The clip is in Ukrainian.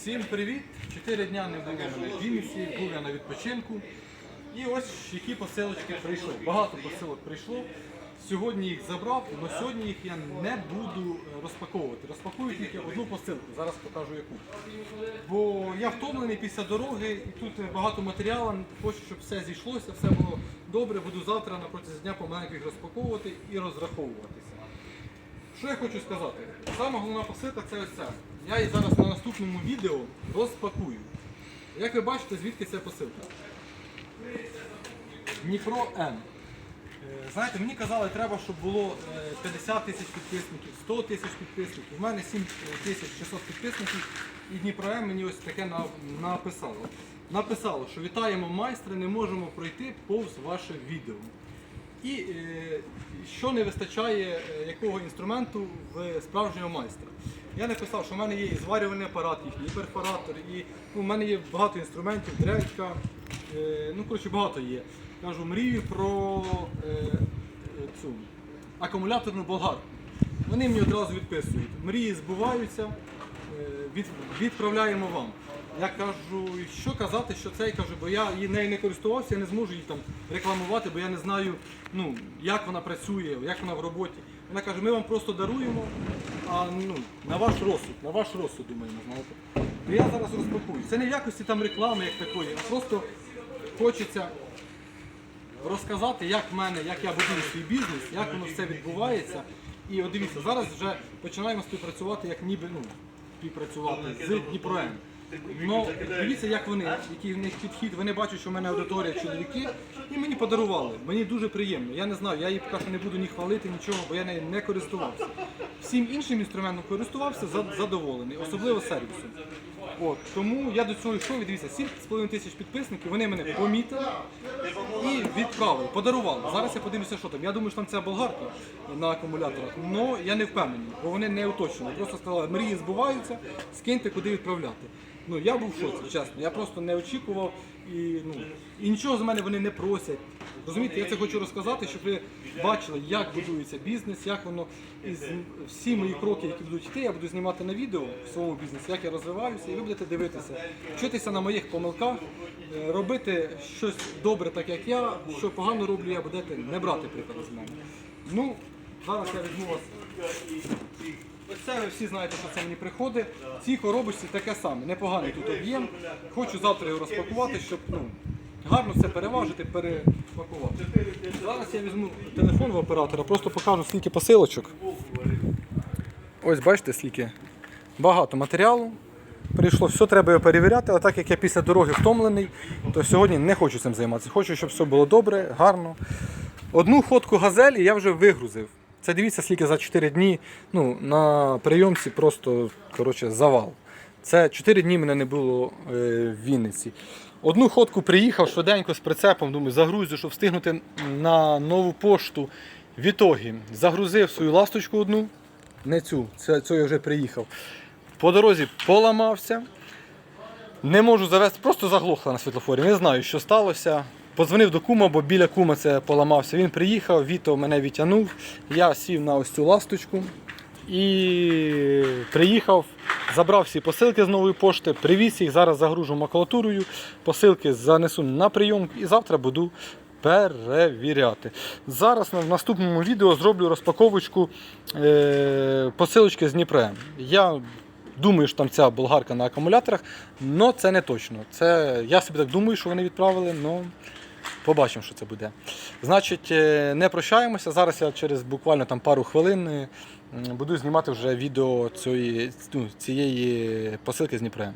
Всім привіт! Чотири дня не було в Вінниці, був я на відпочинку. І ось які посилочки прийшли. Багато посилок прийшло. Сьогодні їх забрав, але сьогодні їх я не буду е, розпаковувати. Розпакую тільки одну посилку, зараз покажу яку. Бо я втомлений після дороги і тут багато матеріалу, хочу, щоб все зійшлося, все було добре. Буду завтра на протязі дня помаленьку їх розпаковувати і розраховуватися. Що я хочу сказати? Сама головна посилка це ось ця. Я її зараз на наступному відео розпакую. Як ви бачите, звідки ця посилка? Дніпро М. Е, Знаєте, мені казали, треба, щоб було е, 50 тисяч підписників, 100 тисяч підписників. У мене 7 тисяч 600 підписників і Дніпро М мені ось таке написало. Написало, що вітаємо майстра, не можемо пройти повз ваше відео. І е, що не вистачає е, якого інструменту в справжнього майстра. Я написав, що в мене є і зварювальний апарат, їхній, і перфоратор, і ну, в мене є багато інструментів, дрелька, е, ну коротше багато є. Кажу, мрію про е, цю акумуляторну болгарку. Вони мені одразу відписують. Мрії збуваються, е, від, відправляємо вам. Я кажу, що казати, що це, я кажу, бо я її нею не користувався, я не зможу її там рекламувати, бо я не знаю, ну, як вона працює, як вона в роботі. Вона каже, ми вам просто даруємо, а ну, на ваш розсуд, на ваш розсуд, думаємо, знаєте. То я зараз розпакую. Це не в якості там реклами, як такої, а просто хочеться розказати, як в мене, як я будую свій бізнес, як воно все відбувається. І от дивіться, зараз вже починаємо співпрацювати, як ніби ну, співпрацювати з Дніпром. Ну, дивіться, як вони, який в них підхід. Вони бачать, що в мене аудиторія чоловіки, і мені подарували. Мені дуже приємно. Я не знаю, я її поки що не буду ні хвалити, нічого, бо я нею не користувався. Всім іншим інструментом користувався задоволений, особливо сервісом. От, тому я до цього йшов, дивіться, 7,5 тисяч підписників, вони мене помітили і відправили, подарували. Зараз я подивлюся, що там. Я думаю, що там ця болгарка на акумуляторах, але я не впевнений, бо вони не уточнили. Просто сказали, мрії збуваються, скиньте, куди відправляти. Ну я був шоці, чесно. Я просто не очікував і, ну, і нічого з мене вони не просять. Розумієте, я це хочу розказати, щоб ви бачили, як будується бізнес, як воно і всі мої кроки, які будуть йти, я буду знімати на відео в своєму бізнесі, як я розвиваюся, і ви будете дивитися, вчитися на моїх помилках, е, робити щось добре, так як я, що погано роблю, я будете не брати приклад з мене. Ну, зараз я візьму вас. Оце ви всі знаєте, що це мені приходить. В цій коробочці таке саме, непоганий тут об'єм. Хочу завтра його розпакувати, щоб ну, гарно все переважити, перепакувати. Зараз я візьму телефон в оператора, просто покажу скільки посилочок. Ось бачите, скільки багато матеріалу. Прийшло, все треба його перевіряти, але так як я після дороги втомлений, то сьогодні не хочу цим займатися. Хочу, щоб все було добре, гарно. Одну ходку газелі я вже вигрузив. Це дивіться, скільки за 4 дні ну, на прийомці просто коротше, завал. Це 4 дні мене не було е, в Вінниці. Одну ходку приїхав швиденько з прицепом, думаю, загрузю, щоб встигнути на нову пошту. В ітогі загрузив свою ласточку одну, не цю, це, це я вже приїхав. По дорозі поламався. Не можу завести, просто заглохла на світлофорі. Не знаю, що сталося. Подзвонив до кума, бо біля кума це поламався. Він приїхав, Віто мене відтягнув. Я сів на ось цю ласточку і приїхав, забрав всі посилки з нової пошти, привіз їх, зараз загружу макулатурою, посилки занесу на прийом і завтра буду перевіряти. Зараз в наступному відео зроблю розпаковочку е, посилочки з Дніпрем. Я Думаю, що там ця болгарка на акумуляторах, але це не точно. Це, я собі так думаю, що вони відправили, але побачимо, що це буде. Значить, е, не прощаємося. Зараз я через буквально там пару хвилин е, буду знімати вже відео цієї, ну, цієї посилки з Дніпрем.